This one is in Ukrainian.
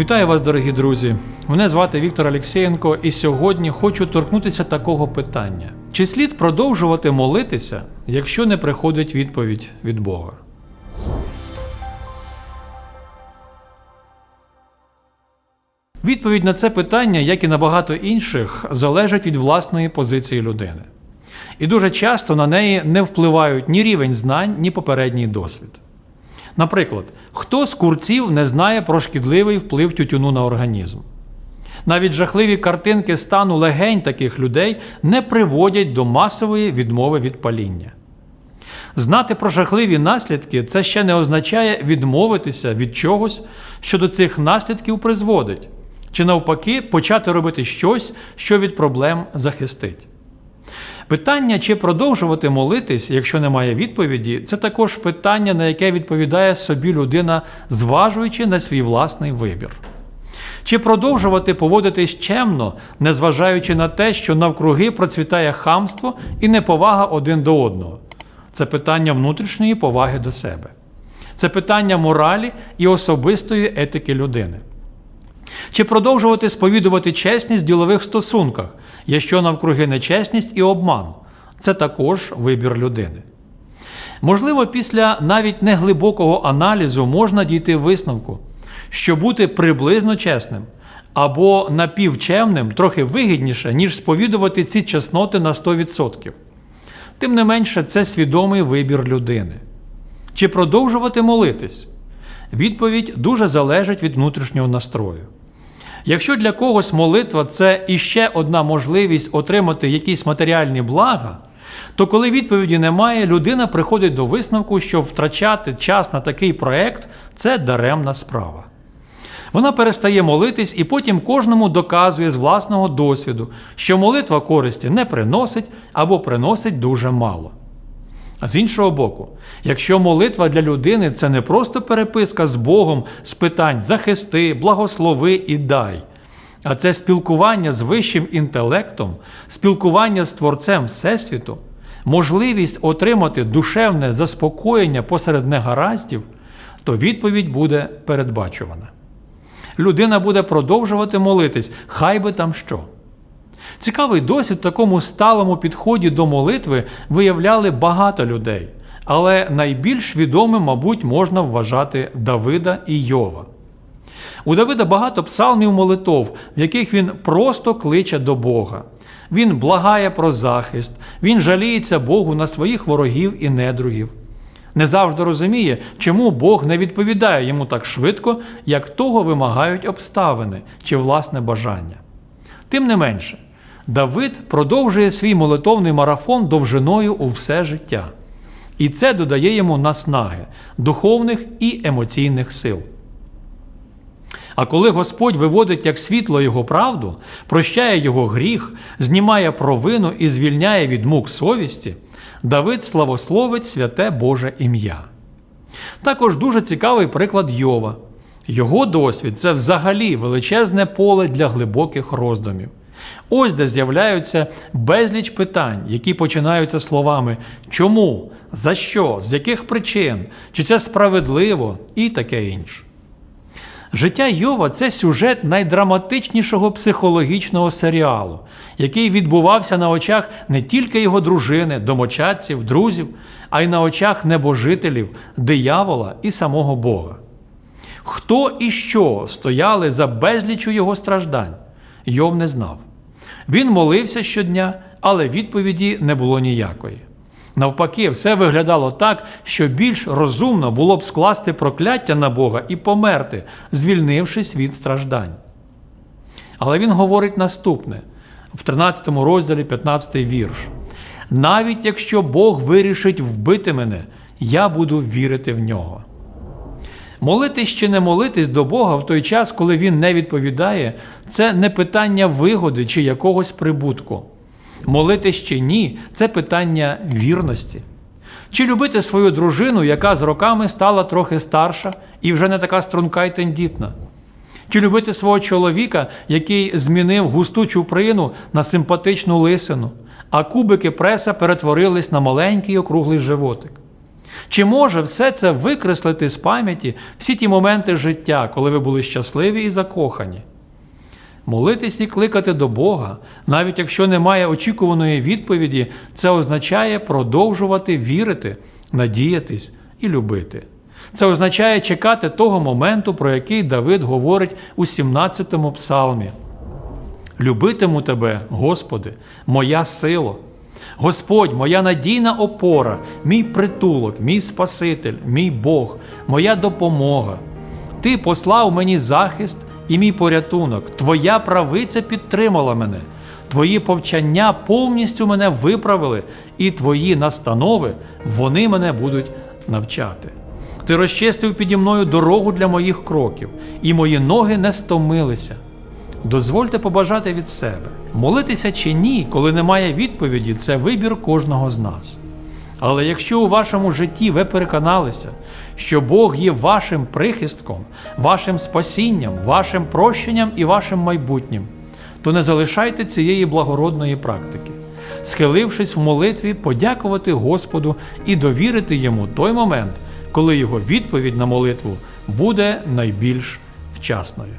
Вітаю вас, дорогі друзі! Мене звати Віктор Алексєєнко, і сьогодні хочу торкнутися такого питання: чи слід продовжувати молитися, якщо не приходить відповідь від Бога? Відповідь на це питання, як і на багато інших, залежить від власної позиції людини. І дуже часто на неї не впливають ні рівень знань, ні попередній досвід. Наприклад, хто з курців не знає про шкідливий вплив тютюну на організм? Навіть жахливі картинки стану легень таких людей не приводять до масової відмови від паління. Знати про жахливі наслідки це ще не означає відмовитися від чогось, що до цих наслідків призводить, чи навпаки почати робити щось, що від проблем захистить. Питання, чи продовжувати молитись, якщо немає відповіді, це також питання, на яке відповідає собі людина, зважуючи на свій власний вибір. Чи продовжувати поводитись чемно, незважаючи на те, що навкруги процвітає хамство і неповага один до одного? Це питання внутрішньої поваги до себе. Це питання моралі і особистої етики людини. Чи продовжувати сповідувати чесність в ділових стосунках, якщо навкруги нечесність і обман? Це також вибір людини. Можливо, після навіть неглибокого аналізу можна дійти висновку, що бути приблизно чесним або напівчемним трохи вигідніше, ніж сповідувати ці чесноти на 100%. Тим не менше, це свідомий вибір людини. Чи продовжувати молитись? Відповідь дуже залежить від внутрішнього настрою. Якщо для когось молитва це іще одна можливість отримати якісь матеріальні блага, то коли відповіді немає, людина приходить до висновку, що втрачати час на такий проект це даремна справа. Вона перестає молитись і потім кожному доказує з власного досвіду, що молитва користі не приносить або приносить дуже мало. А з іншого боку, якщо молитва для людини це не просто переписка з Богом з питань захисти, благослови і дай, а це спілкування з вищим інтелектом, спілкування з Творцем Всесвіту, можливість отримати душевне заспокоєння посеред негараздів, то відповідь буде передбачувана. Людина буде продовжувати молитись, хай би там що. Цікавий досвід в такому сталому підході до молитви виявляли багато людей, але найбільш відомим, мабуть, можна вважати Давида і Йова. У Давида багато псалмів молитов, в яких він просто кличе до Бога. Він благає про захист, він жаліється Богу на своїх ворогів і недругів. Не завжди розуміє, чому Бог не відповідає йому так швидко, як того вимагають обставини чи власне бажання. Тим не менше, Давид продовжує свій молитовний марафон довжиною у все життя. І це додає йому наснаги, духовних і емоційних сил. А коли Господь виводить як світло Його правду, прощає Його гріх, знімає провину і звільняє від мук совісті, Давид славословить святе Боже ім'я. Також дуже цікавий приклад Йова. Його досвід це взагалі величезне поле для глибоких роздумів. Ось де з'являються безліч питань, які починаються словами чому, за що, з яких причин, чи це справедливо і таке інше. Життя Йова це сюжет найдраматичнішого психологічного серіалу, який відбувався на очах не тільки його дружини, домочадців, друзів, а й на очах небожителів, диявола і самого Бога. Хто і що стояли за безлічу його страждань, Йов не знав. Він молився щодня, але відповіді не було ніякої. Навпаки, все виглядало так, що більш розумно було б скласти прокляття на Бога і померти, звільнившись від страждань. Але він говорить наступне в 13 розділі 15 вірш. Навіть якщо Бог вирішить вбити мене, я буду вірити в нього. Молитись чи не молитись до Бога в той час, коли Він не відповідає, це не питання вигоди чи якогось прибутку. Молитись чи ні це питання вірності. Чи любити свою дружину, яка з роками стала трохи старша і вже не така струнка й тендітна? Чи любити свого чоловіка, який змінив густу чуприну на симпатичну лисину, а кубики преса перетворились на маленький округлий животик? Чи може все це викреслити з пам'яті всі ті моменти життя, коли ви були щасливі і закохані? Молитись і кликати до Бога, навіть якщо немає очікуваної відповіді, це означає продовжувати вірити, надіятись і любити. Це означає чекати того моменту, про який Давид говорить у 17-му псалмі. Любитиму тебе, Господи, моя сила. Господь, моя надійна опора, мій притулок, мій Спаситель, мій Бог, моя допомога. Ти послав мені захист і мій порятунок. Твоя правиця підтримала мене. Твої повчання повністю мене виправили, і твої настанови вони мене будуть навчати. Ти розчистив піді мною дорогу для моїх кроків, і мої ноги не стомилися. Дозвольте побажати від себе. Молитися чи ні, коли немає відповіді, це вибір кожного з нас. Але якщо у вашому житті ви переконалися, що Бог є вашим прихистком, вашим спасінням, вашим прощенням і вашим майбутнім, то не залишайте цієї благородної практики, схилившись в молитві, подякувати Господу і довірити йому той момент, коли його відповідь на молитву буде найбільш вчасною.